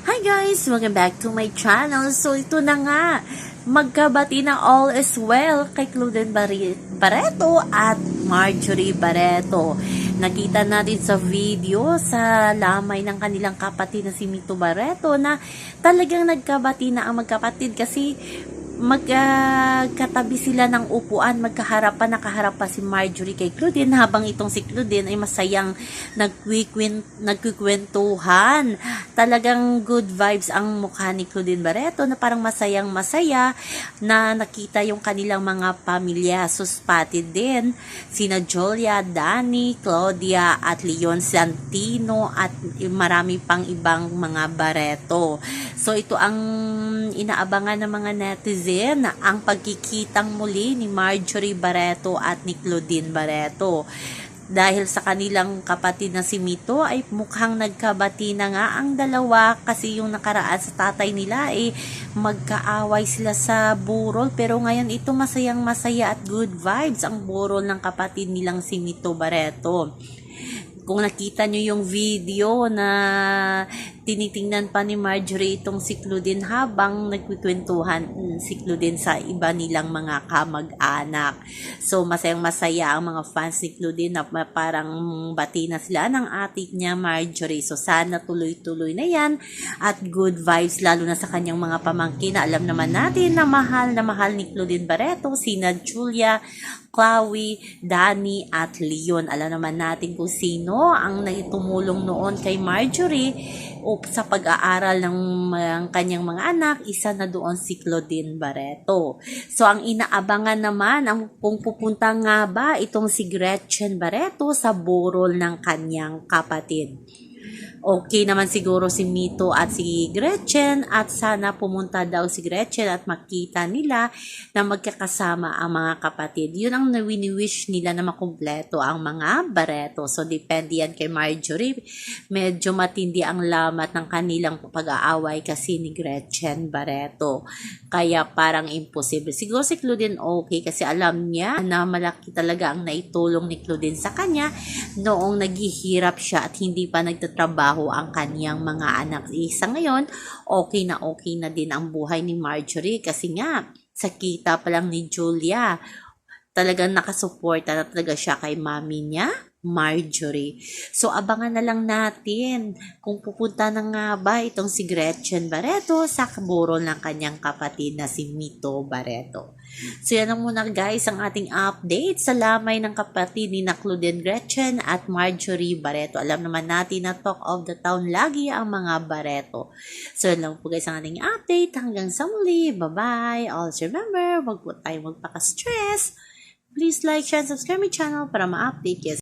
Hi guys! Welcome back to my channel. So ito na nga, magkabati na all is well kay Barri- Barreto at Marjorie Barreto. Nakita natin sa video sa lamay ng kanilang kapatid na si Mito Barreto na talagang nagkabati na ang magkapatid kasi magkatabi sila ng upuan, magkaharapan, nakaharap pa si Marjorie kay Claudine habang itong si Claudine ay masayang nagkikwentuhan. Talagang good vibes ang mukha ni Claudine Barreto na parang masayang masaya na nakita yung kanilang mga pamilya. Suspatid din sina Julia, Dani, Claudia at Leon Santino at marami pang ibang mga Barreto. So ito ang inaabangan ng mga netizen na ang pagkikitang muli ni Marjorie Barreto at ni Claudine Barreto. Dahil sa kanilang kapatid na si Mito ay mukhang nagkabati na nga ang dalawa kasi yung nakaraan sa tatay nila ay magkaaway sila sa burol pero ngayon ito masayang masaya at good vibes ang burol ng kapatid nilang si Mito Barreto kung nakita nyo yung video na tinitingnan pa ni Marjorie itong si Claudine habang nagkikwentuhan si Claudine sa iba nilang mga kamag-anak. So, masayang masaya ang mga fans ni Claudine na parang bati na sila ng atik niya Marjorie. So, sana tuloy-tuloy na yan at good vibes lalo na sa kanyang mga pamangkin na alam naman natin na mahal na mahal ni Claudine Barreto, sina Julia, Chloe, Dani at Leon. Alam naman natin kung sino ang naitumulong noon kay Marjorie o sa pag-aaral ng mga kanyang mga anak, isa na doon si Claudine Barreto. So ang inaabangan naman ang kung pupunta nga ba itong si Gretchen Barreto sa burol ng kanyang kapatid okay naman siguro si Mito at si Gretchen at sana pumunta daw si Gretchen at makita nila na magkakasama ang mga kapatid. Yun ang nawini-wish nila na makumpleto ang mga Barreto. So, depende yan kay Marjorie. Medyo matindi ang lamat ng kanilang pag-aaway kasi ni Gretchen Barreto. Kaya parang imposible. Siguro si Claudine okay kasi alam niya na malaki talaga ang naitulong ni Claudine sa kanya noong naghihirap siya at hindi pa nagtatrabaho ang kaniyang mga anak. Isa ngayon, okay na okay na din ang buhay ni Marjorie kasi nga, sa kita pa lang ni Julia, talagang nakasuporta na talaga siya kay mami niya, Marjorie. So, abangan na lang natin kung pupunta na nga ba itong si Gretchen Barreto sa kaburol ng kanyang kapatid na si Mito Barreto. So, yan lang muna guys ang ating update sa lamay ng kapatid ni na Claudine Gretchen at Marjorie Barreto. Alam naman natin na talk of the town lagi ang mga Barreto. So, yan lang po guys ang ating update. Hanggang sa muli. Bye-bye. Always remember, wag po tayo magpaka-stress. Please like, share, and subscribe my channel para ma-update kayo